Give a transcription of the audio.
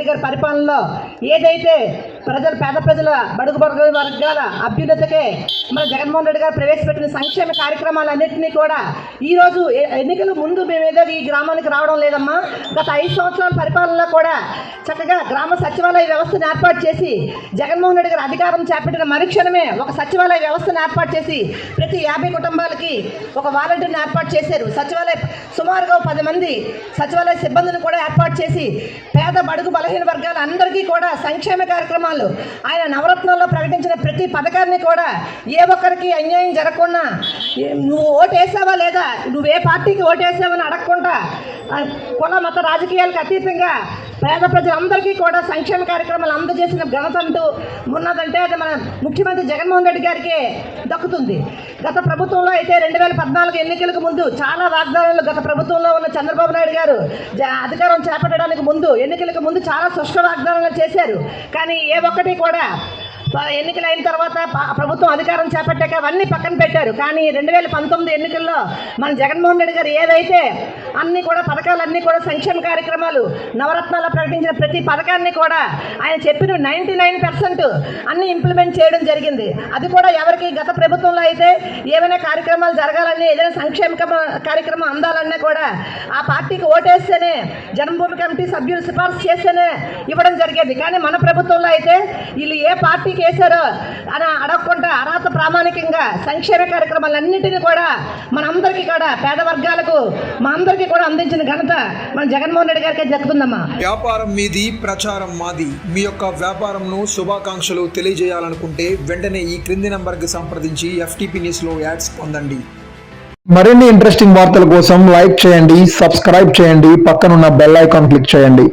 గారి పరిపాలనలో ఏదైతే ప్రజలు పేద ప్రజల బడుగు బడుగు వర్గాల అభ్యున్నతకే మన జగన్మోహన్ రెడ్డి గారు ప్రవేశపెట్టిన సంక్షేమ కార్యక్రమాలన్నింటినీ కూడా ఈరోజు ఎ- ఎన్నికల ముందు మేము ఏదో ఈ గ్రామానికి రావడం లేదమ్మా. గత ఐదు సంవత్సరాల పరిపాలనలో కూడా చక్కగా గ్రామ సచివాలయ వ్యవస్థను ఏర్పాటు చేసి జగన్మోహన్ రెడ్డి గారు అధికారం చేపట్టిన మరుక్షణమే ఒక సచివాలయ వ్యవస్థను ఏర్పాటు చేసి ప్రతి యాభై కుటుంబాలకి ఒక వాలంటీర్ని ఏర్పాటు చేశారు. సచివాలయ సుమారుగా పది మంది సచివాలయ సిబ్బందిని కూడా ఏర్పాటు చేసి పేద బడుగు బలహీన వర్గాల అందరికీ కూడా సంక్షేమ కార్యక్రమాలు. ఆయన నవరత్నాల్లో ప్రకటించిన ప్రతి పథకాన్ని కూడా ఏ ఒక్కరికి అన్యాయం జరగకుండా నువ్వు ఓటేసావా లేదా? నువ్వు ఏ పార్టీకి ఓటేసావని అడగకుండా కుల మత రాజకీయాలకు అతీతంగా పేద ప్రజలందరికీ కూడా సంక్షేమ కార్యక్రమాలు అందజేసిన ఘనత అంటూ ఉన్నదంటే అది మన ముఖ్యమంత్రి జగన్మోహన్ రెడ్డి గారికి దక్కుతుంది. గత ప్రభుత్వంలో అయితే రెండు వేల పద్నాలుగు ఎన్నికలకు ముందు చాలా వాగ్దానాలు గత ప్రభుత్వంలో ఉన్న చంద్రబాబు నాయుడు గారు అధికారం చేపట్టడానికి ముందు ఎన్నికలకు ముందు చాలా స్పష్ట వాగ్దానాలు చేశారు. కానీ ఏ ఒక్కటి కూడా ఎన్నికలు అయిన తర్వాత ప్రభుత్వం అధికారం చేపట్టాక అవన్నీ పక్కన పెట్టారు. కానీ రెండు వేల పంతొమ్మిది ఎన్నికల్లో మన జగన్మోహన్ రెడ్డి గారు ఏదైతే అన్ని కూడా పథకాలన్నీ కూడా సంక్షేమ కార్యక్రమాలు నవరత్నాలు ప్రకటించిన ప్రతి పథకాన్ని కూడా ఆయన చెప్పిన నైంటీ నైన్ పర్సెంట్ అన్ని ఇంప్లిమెంట్ చేయడం జరిగింది. అది కూడా ఎవరికి గత ప్రభుత్వంలో అయితే ఏమైనా కార్యక్రమాలు జరగాలని ఏదైనా సంక్షేమ కార్యక్రమం అందాలన్నా కూడా ఆ పార్టీకి ఓటేస్తేనే జన్మభూమి కమిటీ సభ్యులు సిఫార్సు చేస్తేనే ఇవ్వడం జరిగేది. కానీ మన ప్రభుత్వంలో అయితే వీళ్ళు ఏ పార్టీకి వేశారో అని అడగకుండా అర్హత ప్రామాణికంగా సంక్షేమ కార్యక్రమాలన్నింటినీ కూడా మనందరికీ కూడా పేద వర్గాలకు మా అందరికీ కూడా అందించిన ఘనత మన జగన్మోహన్ రెడ్డి గారికే దక్కుతుందమ్మా వ్యాపారం మీది ప్రచారం మాది. మీ యొక్క వ్యాపారంను శుభాకాంక్షలు తెలియజేయాలనుకుంటే వెంటనే ఈ క్రింది నంబర్కి సంప్రదించి ఎఫ్టీపీ న్యూస్లో యాడ్స్ పొందండి. మరిన్ని ఇంట్రెస్టింగ్ వార్తల కోసం లైక్ చేయండి సబ్స్క్రైబ్ చేయండి పక్కనున్న బెల్ ఐకాన్ క్లిక్ చేయండి.